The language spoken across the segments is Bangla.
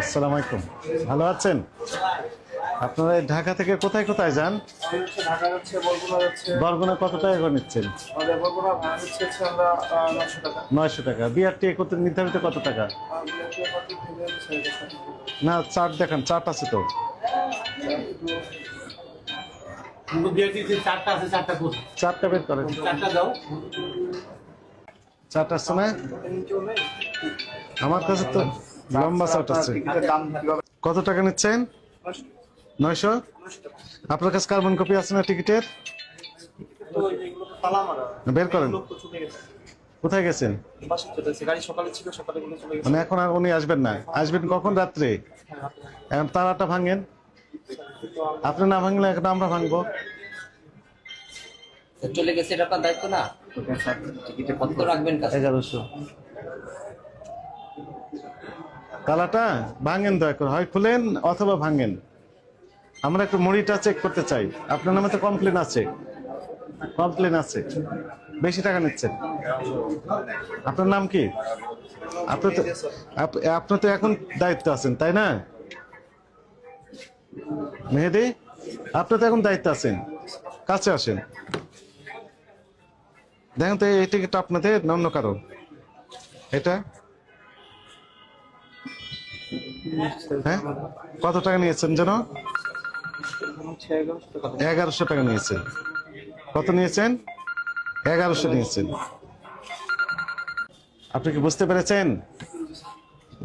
আসসালামু আলাইকুম। ভালো আছেন? আপনারা ঢাকা থেকে কোথায় কোথায় যান? বরগুনা কত টাকা করে নিচ্ছেন? নয়শো টাকা। বিআরটি করতে নির্ধারিত কত টাকা। না চার্ট দেখান চার্ট আছে তো। চারটা আছে চারটা কোথায় চারটা বের করেন চারটা দাও। চার্ট আসছে না আমার কাছে তো লম্বা আছে। কীভাবে কত টাকা নিচ্ছেন? নয়শো? আপনার কাছে কার্বন কপি আছে না টিকিটের? বের করেন। কোথায় গেছেন? মানে এখন আর উনি আসবেন না। আসবেন কখন রাত্রে? এখন তারাটা ভাঙেন। আপনি না ভাঙলে এখন আমরা ভাঙবো। চলে গেছে এটা আপনার দায়িত্ব না? টিকিটে কত রাখবেন কাছে। এগারোশো। তালাটা ভাঙেন দয়া করে। হয় খুলেন অথবা ভাঙেন। আমরা একটু মুড়িটা চেক করতে চাই। আপনার নামে তো কমপ্লেন আছে। কমপ্লেন আছে। বেশি টাকা নিচ্ছেন। আপনার নাম কি? আপনি তো আপনি তো এখন দায়িত্ব আছেন তাই না? মেহেদি আপনি তো এখন দায়িত্ব আছেন। কাছে আসেন। দেখেন তো এই টিকিট আপনাদের অন্য কারও? এটা? হ্যাঁ? কত টাকা নিয়েছেন যেন? এগারোশো টাকা নিয়েছেন। কত নিয়েছেন? এগারোশো নিয়েছেন। আপনি কি বুঝতে পেরেছেন?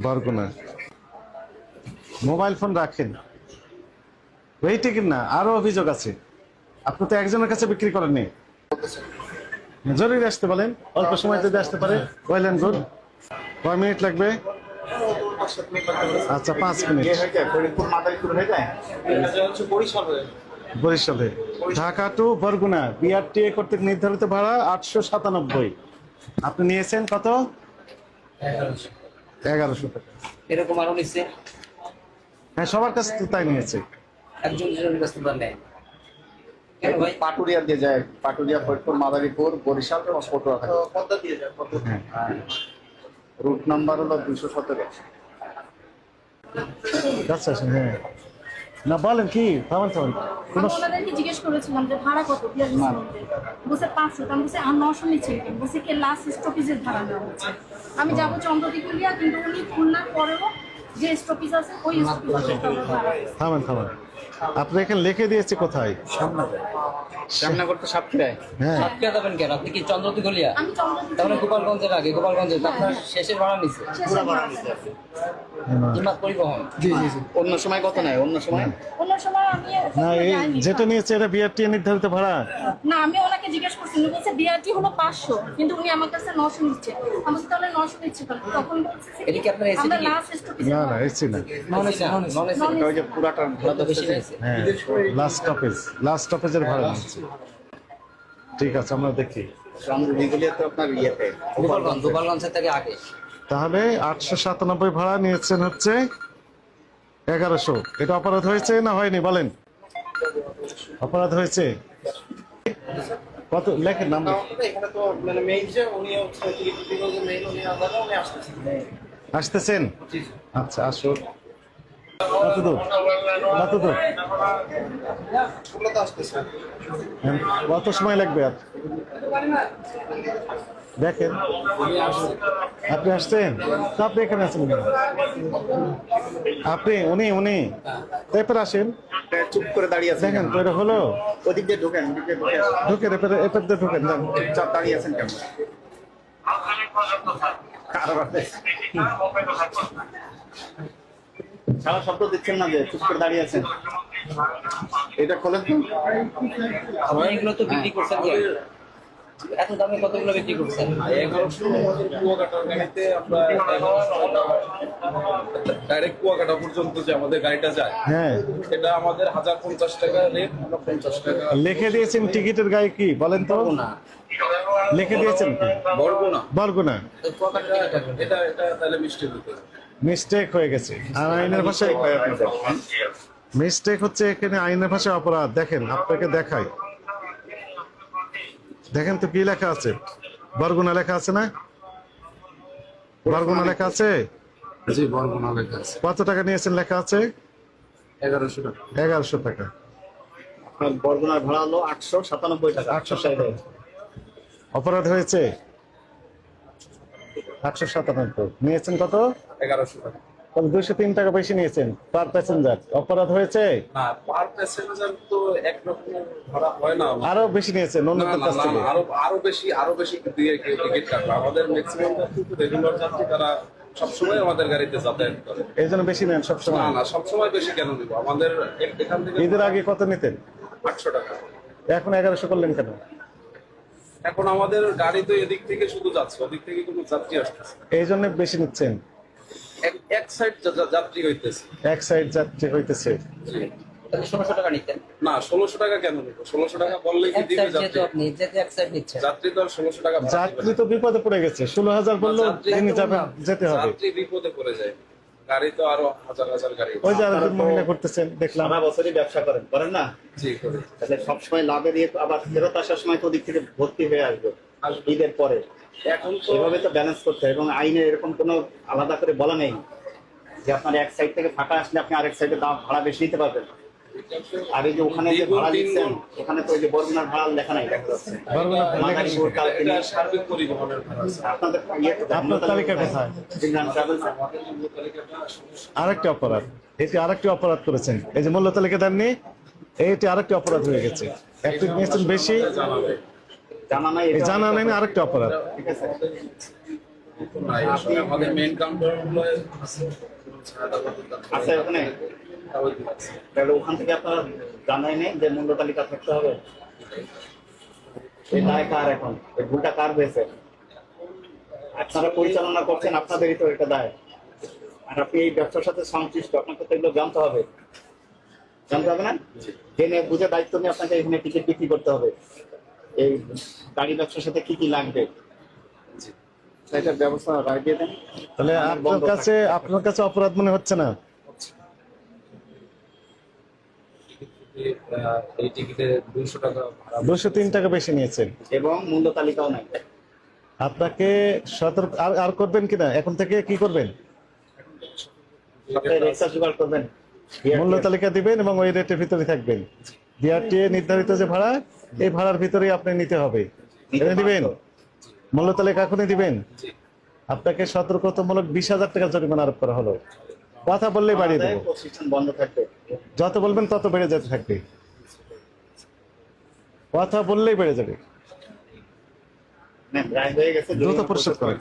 বরগুনা। মোবাইল ফোন রাখেন। এই টিকিট না, আরও অভিযোগ আছে। আপনি তো একজনের কাছে বিক্রি করেননি। জরুরি আসতে বলেন অল্প সময় যদি আসতে পারে ওয়েল অ্যান্ড গুড। কয় মিনিট লাগবে? আচ্ছা পাঁচ minute. Barishal. Dhaka to Barguna BRTA কর্তৃক নির্ধারিত ভাড়া আটশো সাতানব্বই। আপনি নিয়েছেন কত? এগারোশো। টাকা এরকম আরও নিচ্ছে। হ্যাঁ সবার কাছে তাই নিয়েছে। একজন কাছে পাটুরিয়া দিয়ে যায় পাটুরিয়া ফরিদপুর মাদারীপুর বরিশাল এবং পটুয়া দিয়ে। হ্যাঁ। রুট নাম্বার হলো দুইশো সতেরো। আচ্ছা না বলেন কি থামান থামান আমি ওনাদেরকে জিজ্ঞেস করেছিলাম যে ভাড়া কত? পাঁচশো আমি বলছি আর নশো নিচ্ছে কি লাস্ট স্টপেজের ভাড়া নেওয়া হচ্ছে। আমি যাব চন্দ্রদিকুলিয়া কিন্তু উনি খুলনার পরেও যে স্টপেজ আছে ওই থামান থামান। আপনি এখানে লিখে দিয়েছে কোথায়? শ্যামনগর। তো সাতক্ষীরায়। হ্যাঁ। সাতক্ষীরা যাবেন কেন? আপনি কি চন্দ্রতি গলিয়া আমি তাহলে গোপালগঞ্জের আগে গোপালগঞ্জে তো আপনার শেষের ভাড়া নিচ্ছে শেষে ভাড়া নিচ্ছে। হিমাত পরিবহন। অন্য সময় কত নেয়? অন্য সময়? অন্য সময় আমি না এই যেটা নিয়েছে এটা বিআরটিএ নির্ধারিত ভাড়া? না আমি ওনাকে জিজ্ঞেস করছি উনি বলছে বিআরটি হলো পাঁচশো কিন্তু উনি আমার কাছে নশো নিচ্ছে। আমি তাহলে নশো নিচ্ছে তখন বলছে এটা কি আপনার এসি আমরা টিকিট? লাস্ট স্টপেজ না না এসছি না। নন এসি নন এসি পুরাটা ভাড়া তো বেশি নিয়েছে হ্যাঁ লাস্ট স্টপেজ লাস্ট স্টপেজের ভাড়া নিয়েছে ঠিক আছে আমরা দেখি। তাহলে আটশো সাতানব্বই ভাড়া নিয়েছেন হচ্ছে এগারোশো। এটা অপরাধ হয়েছে না হয়নি? বলেন। অপরাধ হয়েছে? কত? লেখেন নাম লেখেন। এখানে তো মানে মেইন যে উনি হচ্ছে টিকিট বিভাগের মেইন উনি আলাদা উনি আসতেছেন আসতেছেন আচ্ছা আসো কত দূর কত দূর ওগুলো তো। আসতেছে হ্যাঁ, কত সময় লাগবে আর? দেখেন। আপনি আসছেন? তো আপনি এখানে আছেন আপনি উনি উনি। এরপর আসেন। চুপ করে দাঁড়িয়ে আছেন দেখেন তো এটা হলো। ওদিক দিয়ে ঢোকেন। ঢুকেন। এরপরে এরপর দিয়ে ঢুকেন চুপচাপ দাঁড়িয়ে আছেন কেন? কারণ সারা শব্দ দিচ্ছেন না যে চুপ করে দাঁড়িয়ে আছেন। এটা খোলেন তো এগুলো তো বিক্রি করছেন যে এত দামে কতগুলো বিক্রি করছেন? এগারোশো কুয়াকাটার গাড়িতে আমরা ডাইরেক্ট কুয়াকাটা পর্যন্ত যে আমাদের গাড়িটা যায় হ্যাঁ। এটা আমাদের হাজার পঞ্চাশ টাকা রেট আমরা পঞ্চাশ টাকা। লিখে দিয়েছেন টিকিটের গায়ে কি? বলেন তো। না লিখে দিয়েছেন বরগুনা। বরগুনা। এটা এটা তাহলে মিষ্টি দিতে মিস্টেক হয়ে গেছে। আর আইনের ভাষায় মিস্টেক হচ্ছে এখানে আইনের ভাষায় অপরাধ। দেখেন আপনাকে দেখাই। দেখেন তো কি লেখা আছে? বরগুনা লেখা আছে না? বরগুনা লেখা আছে? জি বরগুনা লেখা আছে। কত টাকা নিয়েছেন লেখা আছে? এগারোশো টাকা। এগারোশো টাকা। বরগুনার ভাড়া হলো আটশো সাতানব্বই টাকা। আটশো ষাট অপরাধ হয়েছে? আটশো সাতানব্বই। নিয়েছেন কত? এগারোশো টাকা। তাহলে দুইশো তিন টাকা বেশি নিয়েছেন। পার প্যাসেঞ্জার অপরাধ হয়েছে? না পার প্যাসেঞ্জার তো এক রকমের ভাড়া হয় না। আরও বেশি নিয়েছেন অন্যদের কাছ থেকে? আরও আরও বেশি আরও বেশি দিয়ে টিকিট কাটবে আমাদের ম্যাক্সিমাম যাত্রী রেগুলার যাত্রী তারা সবসময় আমাদের গাড়িতে যাতায়াত করে। এই জন্য বেশি নেন সবসময়? না সবসময় বেশি কেন নিব? আমাদের এখান থেকে ঈদের আগে কত নিতেন? আটশো টাকা। এখন এগারোশো করলেন কেন? এখন আমাদের গাড়ি তো এদিক থেকে শুধু যাচ্ছে ওদিক থেকে কোনো যাত্রী আসতেছে এই জন্য বেশি নিচ্ছেন? এক- সাইড যাত্রী হইতেছে। এক সাইড যাত্রী হইতেছে। ষোলোশো টাকা নিতেন? না ষোলোশো টাকা কেন নিব? ষোলোশো টাকা বললেই কি দিবে যাত্রী? যেহেতু আপনি যেহেতু এক সাইড নিচ্ছেন। যাত্রী তো আর ষোলোশো টাকা যাত্রী তো বিপদে পড়ে গেছে। ষোলো হাজার বললেও। যেতে হবে। যাত্রী বিপদে পড়ে যায়। গাড়ি তো আরও হাজার হাজার গাড়ি। ওই যে আরেকজন তো- মহিলা করতেছেন দেখলাম। সারা বছরই ব্যবসা করেন করেন না? জি করি। তাহলে সবসময় লাভের ইয়ে তো আবার ফেরত আসার সময় তো দিক থেকে ভর্তি হয়ে আসবে আসবে। ঈদের পরে। এখন তো এভাবে তো ব্যালেন্স করতে হয় এবং আইনে এরকম কোনো আলাদা করে বলা নেই যে আপনার এক সাইড থেকে ফাঁকা আসলে আপনি আরেক সাইডে দাম ভাড়া বেশি নিতে পারবেন। আর এই যে ওখানে যে ভাড়া দিচ্ছেন ওখানে তো ওই যে বরগুনার ভাড়া লেখা নাই দেখা যাচ্ছে। বরগুনা মাদারীপুর, এটা কালকিনি। সার্বিক পরিবহনের ভাড়া আপনাদের ইয়ে আপনার তালিকা কোথায়? আরেকটি অপরাধ। এটি আরেকটি অপরাধ করেছেন। এই যে মূল্য তালিকা দেননি এইটি আরেকটি অপরাধ হয়ে গেছে। একটি নিয়েছেন বেশি। জানা নাই। এটা জানা নেই আরেকটি অপরাধ। ঠিক আছে। কাউন্টার আছে। তাহলে ওখান থেকে আপনারা জানাই নেই যে মূল্য তালিকা থাকতে হবে। এই দায় কার এখন এই ভুলটা কার হয়েছে? আপনারা পরিচালনা করছেন আপনাদেরই তো এটা দায়। আর আপনি এই ব্যবসার সাথে সংশ্লিষ্ট আপনাকে তো এগুলো জানতে হবে। জানতে হবে না? জেনে বুঝে দায়িত্ব নিয়ে আপনাকে এখানে টিকিট বিক্রি করতে হবে। এই গাড়ি ব্যবসার সাথে কি কি লাগবে? সেটার ব্যবস্থা রায় দিয়ে দেন। তাহলে আপনার কাছে আপনার কাছে অপরাধ মনে হচ্ছে না? এই টিকিটে দুইশো টাকা দুশো তিন টাকা বেশি নিয়েছেন। এবং মূল্য তালিকাও নাই। আপনাকে সতর্ক আর আর করবেন কিনা এখন থেকে কি করবেন? মূল্য তালিকা দিবেন এবং ওই রেটের ভিতরে থাকবেন। ডিআরটিএ নির্ধারিত যে ভাড়া এই ভাড়ার ভিতরেই আপনি নিতে হবে। দিবেন? মূল্য তালিকা এখনই দিবেন। আপনাকে সতর্কতামূলক বিশ হাজার টাকা জরিমানা আরোপ করা হলো। কথা বললেই বাড়িয়ে দেবো। যত বলবেন তত বেড়ে যেতে থাকবে। কথা বললেই বেড়ে যাবে। দ্রুত পরিশোধ করেন